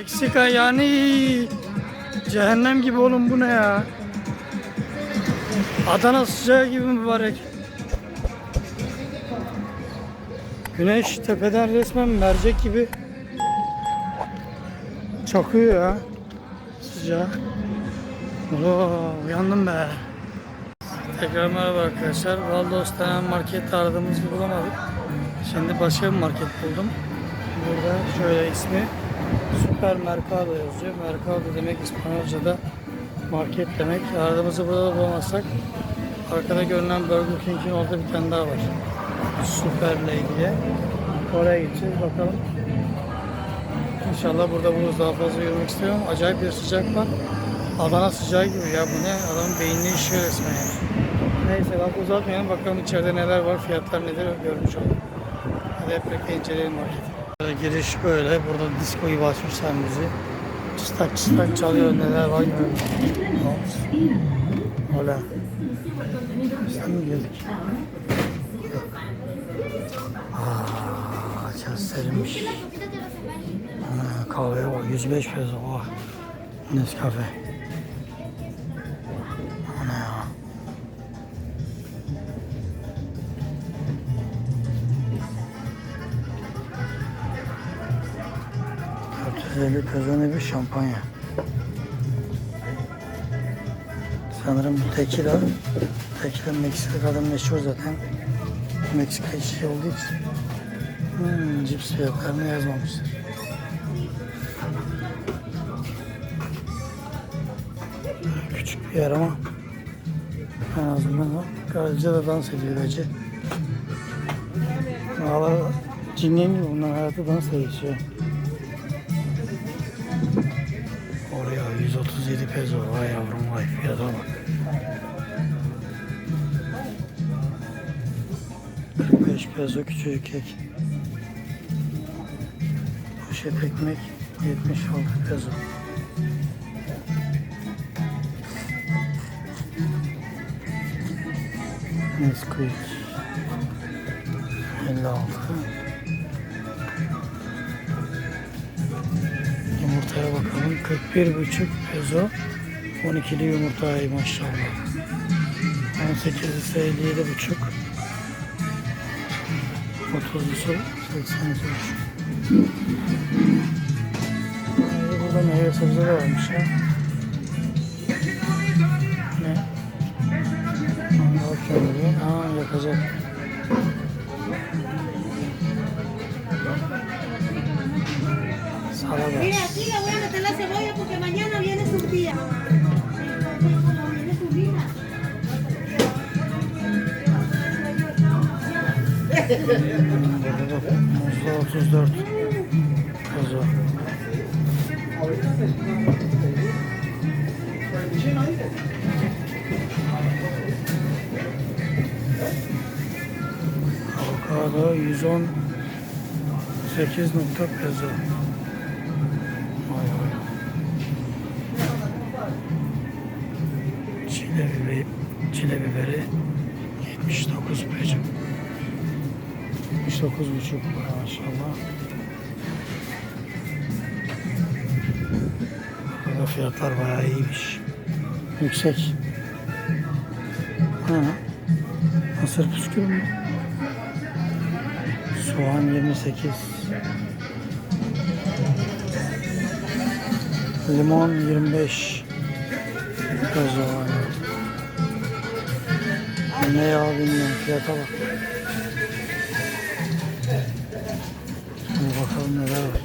Meksika yani cehennem gibi oğlum bu ne ya? Adana sıcağı gibi mübarek. Güneş tepeden resmen mercek gibi çakıyor ya. Sıcağı. Oo, uyandım be. Tekrar merhaba arkadaşlar. Valdos denen markette aradığımız gibi bulamadık. Şimdi başka bir market buldum. Burada şöyle ismi Süper Mercado yazıyor. Mercado demek İspanyolca'da market demek. Aradığımızı burada da bulamazsak arkada görünen Burger King'in orada bir tane daha var. Süper'le ilgili. Oraya gideceğiz bakalım. İnşallah burada buluruz daha fazla yürümek istiyorum. Acayip bir sıcak var. Adana sıcağı gibi ya bu ne? Adamın beynini işiyor resmen yani. Neyse lafı uzatmayalım bakalım içeride neler var, fiyatlar nedir görmüş olalım. Hadi hep birlikte inceleyelim marketi. Giriş böyle, burada disco gibi açmışlar müziği. Çıstak çıstak çalıyor neler var görüyorum. Hola. Sen mi geldik? Aaa çok serinmiş. Kahve o 105 peso. Oh. Nescafe. 450 peso bir şampanya. Sanırım bu tekila. Tekila Meksika'da meşhur zaten. Meksika işi olduğu için. Hmm, cips fiyatlarını yazmamışlar. Küçük bir yer ama en azından o. Garaja da dans ediyor gacı. Valla cinleyen gibi bunlar hayatı dans ediyor. Oraya 137 peso vay yavrum vay fiyata bak. 45 peso küçücük kek. Poşet ekmek 76 peso. Nesquik 56 41,5 peso. 12'li yumurtayı maşallah. 18 ise 57,5 30'lusu 83 Ee, Burada meyve sebze de varmış ya. Ne? Aa yakacak Mira, aquí le voy a meter la cebolla porque mañana viene su día. Muzlu 34 Kuzu Avokado 110 8 nokta peso çile biberi 79 peso 79 buçuk maşallah. Burada fiyatlar bayağı iyiymiş. Yüksek. Ha. Mısır püskürü mü? Soğan 28. Limon 25. Peso var. Ne ya bilmiyorum fiyata bak. Hadi bakalım neler var.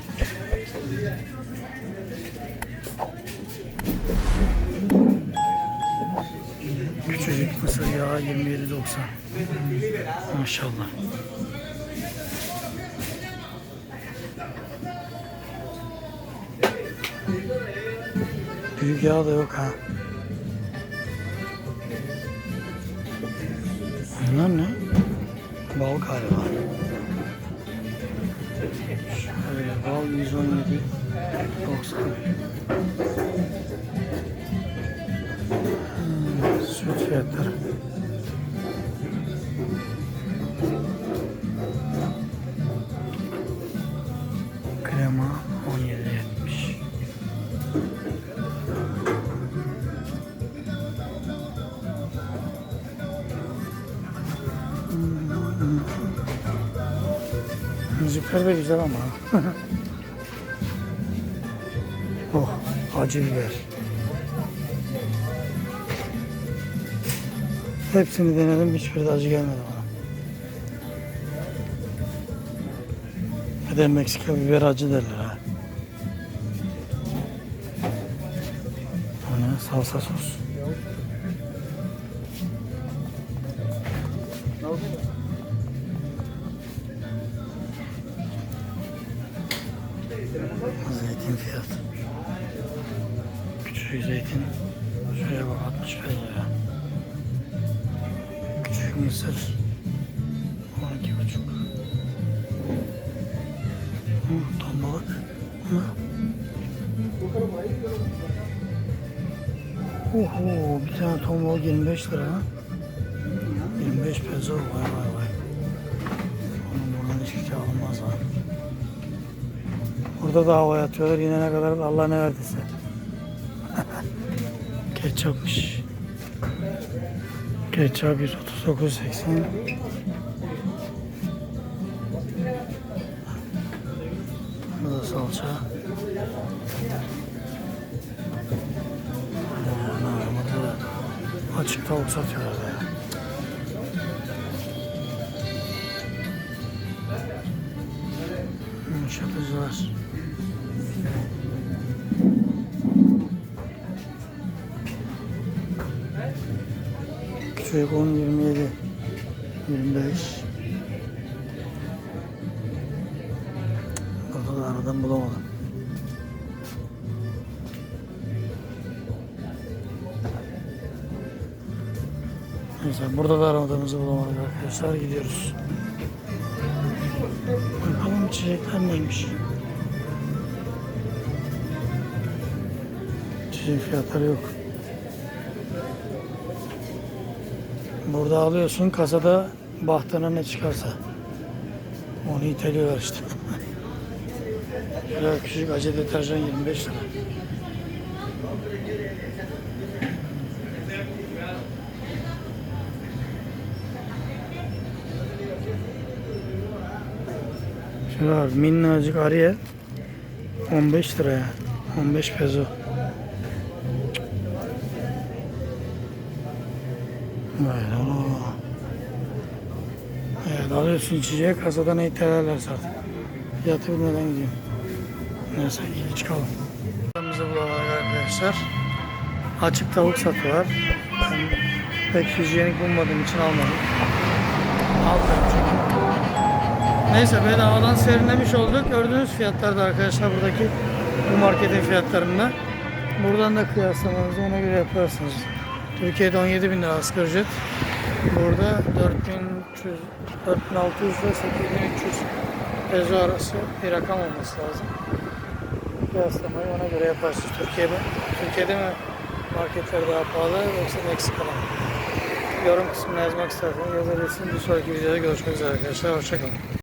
Küçücük mısır yağı 27.90. Maşallah. Büyük yağ da yok ha. Bunlar ne? Bal galiba. Şöyle bal 117 90 hmm, Süt fiyatları Bakır da güzel ama. oh acı biber. Hepsini denedim hiçbiri de acı gelmedi bana. Bir de Meksika biber acı derler ha. Ne? Salsa sos. Zeytin fiyat. Küçük zeytin. Şuraya bak 65 lira. Küçük mısır. 12 buçuk. Hı, ton balık. Hı. Oho, bir tane ton balık 25 lira. ha. 25 peso. Vay vay vay. Onun buradan hiçbir şey alınmaz ha. Burada da hava yatıyorlar. Yine ne kadar Allah ne verdiyse. Ketçapmış. Ketçap 139.80. Bu da salça. Burada açık tavuk satıyorlar Küçük 10, 27, 25. Burada da aradan bulamadım. Neyse burada da aradığımızı bulamadık arkadaşlar gidiyoruz. Bakalım içecekler neymiş. İçecek fiyatları yok. Burada alıyorsun kasada bahtına ne çıkarsa. Onu iteliyorlar işte. Şöyle küçük acı deterjan 25 lira. Şöyle var minnacık Ariel 15 liraya 15 peso. Alıyorsun içeceği kasadan itelerlerse artık. Fiyatı bilmeden gidiyorum. Neyse çıkalım. Bizi bulamadık arkadaşlar. Açık tavuk satıyorlar. Ben pek hijyenik bulmadığım için almadım. Almıyorum çünkü. Neyse bedavadan serinlemiş olduk. Gördüğünüz fiyatlarda arkadaşlar buradaki bu marketin fiyatlarında. Buradan da kıyaslamanızı ona göre yaparsınız. Türkiye'de 17 bin lira asgari ücret. Burada 4300, 4600 ile 8300 peso arası bir rakam olması lazım. Kıyaslamayı ona göre yaparsınız. Türkiye'de, Türkiye'de mi marketler daha pahalı yoksa Meksika'da mı? Yorum kısmına yazmak isterseniz yazabilirsiniz. Bir sonraki videoda görüşmek üzere arkadaşlar. Hoşçakalın.